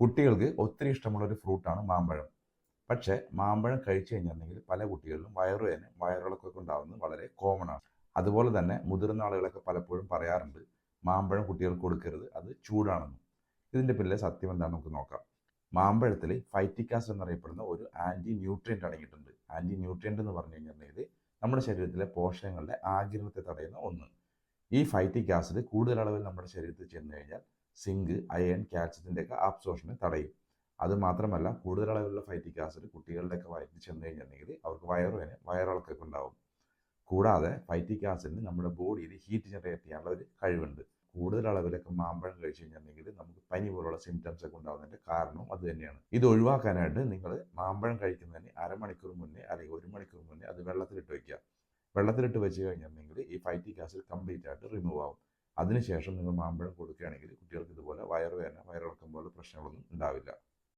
കുട്ടികൾക്ക് ഒത്തിരി ഇഷ്ടമുള്ള ഒരു ഫ്രൂട്ടാണ് മാമ്പഴം. പക്ഷേ മാമ്പഴം കഴിച്ചു കഴിഞ്ഞിട്ടുണ്ടെങ്കിൽ പല കുട്ടികളിലും വയറുവേദന വയറിളക്കൊക്കെ ഉണ്ടാകുന്നത് വളരെ കോമൺ ആണ്. അതുപോലെ തന്നെ മുതിർന്ന ആളുകളൊക്കെ പലപ്പോഴും പറയാറുണ്ട് മാമ്പഴം കുട്ടികൾക്ക് കൊടുക്കരുത് അത് ചൂടാണെന്നും. ഇതിന്റെ പിന്നിലെ സത്യം എന്താണെന്ന് നമുക്ക് നോക്കാം. മാമ്പഴത്തിൽ ഫൈറ്റിക് ആസിഡ് എന്നറിയപ്പെടുന്ന ഒരു ആന്റി ന്യൂട്രിയന്റ് അടങ്ങിയിട്ടുണ്ട്. ആന്റി ന്യൂട്രിയന്റ് എന്ന് പറഞ്ഞു കഴിഞ്ഞിട്ടുണ്ടെങ്കിൽ നമ്മുടെ ശരീരത്തിലെ പോഷകങ്ങളുടെ ആഗിരണത്തെ തടയുന്ന ഒന്ന്. ഈ ഫൈറ്റിക് ആസിഡ് കൂടുതൽ അളവിൽ നമ്മുടെ ശരീരത്തിൽ ചെന്ന് കഴിഞ്ഞാൽ സിങ്ക് അയൺ കാൽസ്യത്തിന്റെയൊക്കെ ആബ്സോർഷനെ തടയും. അത് മാത്രമല്ല കൂടുതൽ അളവിലുള്ള ഫൈറ്റിക് ആസിഡ് കുട്ടികളുടെയൊക്കെ വയറ്റിൽ ചെന്ന് കഴിഞ്ഞിട്ടുണ്ടെങ്കിൽ അവർക്ക് വയറുവേന വയറിളക്കൊക്കെ ഉണ്ടാവും. കൂടാതെ ഫൈറ്റിക് ആസിഡിന് നമ്മുടെ ബോഡിയിൽ ഹീറ്റ് ജനറേറ്റ് ചെയ്യാനുള്ള ഒരു കഴിവുണ്ട്. കൂടുതൽ അളവിലൊക്കെ മാമ്പഴം കഴിച്ചു കഴിഞ്ഞിട്ടുണ്ടെങ്കിൽ നമുക്ക് പനി പോലുള്ള സിംറ്റംസ് ഒക്കെ ഉണ്ടാകുന്നതിന്റെ കാരണവും അത് തന്നെയാണ്. ഇത് ഒഴിവാക്കാനായിട്ട് നിങ്ങൾ മാമ്പഴം കഴിക്കുന്നതിന് അരമണിക്കൂർ മുന്നേ അല്ലെങ്കിൽ ഒരു മണിക്കൂർ മുന്നേ അത് വെള്ളത്തിലിട്ട് വയ്ക്കുക. വെള്ളത്തിലിട്ട് വെച്ച് കഴിഞ്ഞിട്ടുണ്ടെങ്കിൽ ഈ ഫൈറ്റിക് ആസിഡ് കംപ്ലീറ്റ് ആയിട്ട് റിമൂവ് ആവും. അതിനുശേഷം നിങ്ങൾ മാമ്പഴം കൊടുക്കുകയാണെങ്കിൽ വയറുവേദന വയറിളക്കം പോലുള്ള പ്രശ്നങ്ങളൊന്നും ഉണ്ടാവില്ല.